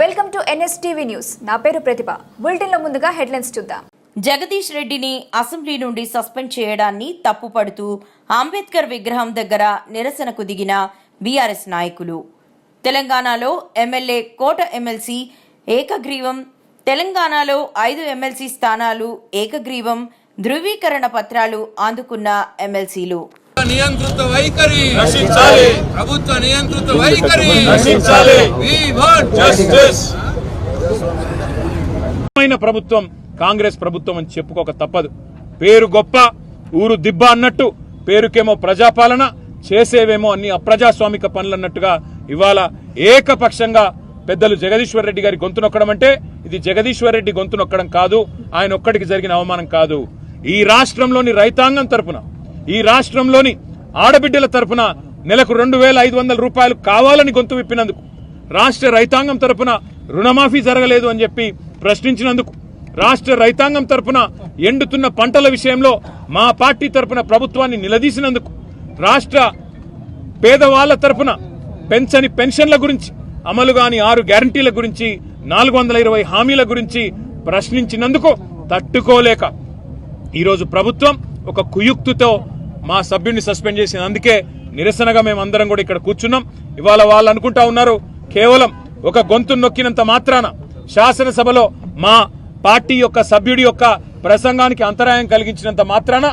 Welcome to NSTV news. నా పేరు ప్రతిభ. బులెటిన్లో ముందుగా హెడ్లైన్స్ చూద్దాం. జగదీష్ రెడ్డిని అసెంబ్లీ నుండి సస్పెండ్ చేయడాన్ని తప్పుపడుతూ అంబేద్కర్ విగ్రహం దగ్గర నిరసనకు దిగిన బీఆర్ఎస్ నాయకులు. తెలంగాణలో ఎమ్మెల్యే కోట ఎమ్మెల్సీ ఏకగ్రీవం తెలంగాణలో ఐదు ఎమ్మెల్సీ స్థానాలు ఏకగ్రీవం ధృవీకరణ పత్రాలు అందుకున్న ఎమ్మెల్సీలు. నియంత్రిత వైఖరి. రక్షించాలి. ప్రభుత్వ నియంత్రిత వైఖరి. రక్షించాలి. We want జస్టిస్ మైన ప్రభుత్వం కాంగ్రెస్ ప్రభుత్వం అని చెప్పుకోక తప్పదు. పేరు గొప్ప ఊరు దిబ్బ అన్నట్టు పేరుకేమో ప్రజాపాలన చేసేవేమో అన్ని అప్రజాస్వామిక పనులు అన్నట్టుగా ఇవాళ ఏకపక్షంగా పెద్దలు జగదీశ్వర్ రెడ్డి గారి గొంతు నొక్కడం అంటే ఇది జగదీశ్వర్ రెడ్డి గొంతు నొక్కడం కాదు ఆయన ఒక్కడికి జరిగిన అవమానం కాదు. ఈ రాష్ట్రంలోని రైతాంగం తరపున ఈ రాష్ట్రంలోని ఆడబిడ్డల తరపున నెలకు రెండు వేల ఐదు వందల రూపాయలు కావాలని గొంతు విప్పినందుకు రాష్ట్ర రైతాంగం తరపున రుణమాఫీ జరగలేదు అని చెప్పి ప్రశ్నించినందుకు రాష్ట్ర రైతాంగం తరపున ఎండుతున్న పంటల విషయంలో మా పార్టీ తరపున ప్రభుత్వాన్ని నిలదీసినందుకు రాష్ట్ర పేదవాళ్ళ తరపున పెంచని పెన్షన్ల గురించి అమలు కాని ఆరు గ్యారంటీల గురించి నాలుగు వందల ఇరవై హామీల గురించి ప్రశ్నించినందుకు తట్టుకోలేక ఈరోజు ప్రభుత్వం ఒక కుయుక్తితో మా సభ్యుడిని సస్పెండ్ చేసింది అందుకే నిరసనగా మేము అందరం కూడా ఇక్కడ కూర్చున్నాం. ఇవాళ వాళ్ళు అనుకుంటా ఉన్నారు కేవలం ఒక గొంతు నొక్కినంత మాత్రాన శాసనసభలో మా పార్టీ యొక్క సభ్యుడి యొక్క ప్రసంగానికి అంతరాయం కలిగించినంత మాత్రాన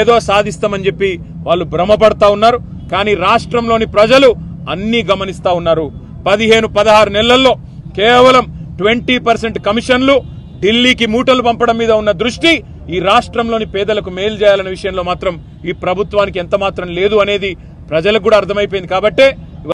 ఏదో సాధిస్తామని చెప్పి వాళ్ళు భ్రమపడతా ఉన్నారు. కానీ రాష్ట్రంలోని ప్రజలు అన్నీ గమనిస్తా ఉన్నారు. పదిహేను పదహారు నెలల్లో కేవలం ట్వంటీ పర్సెంట్ కమిషన్లు ఢిల్లీకి మూటలు పంపడం మీద ఉన్న దృష్టి ఈ రాష్ట్రంలోని పేదలకు మేలు చేయాలనే విషయంలో మాత్రం ఈ ప్రభుత్వానికి ఎంత మాత్రం లేదు అనేది ప్రజలకు కూడా అర్థమైపోయింది కాబట్టే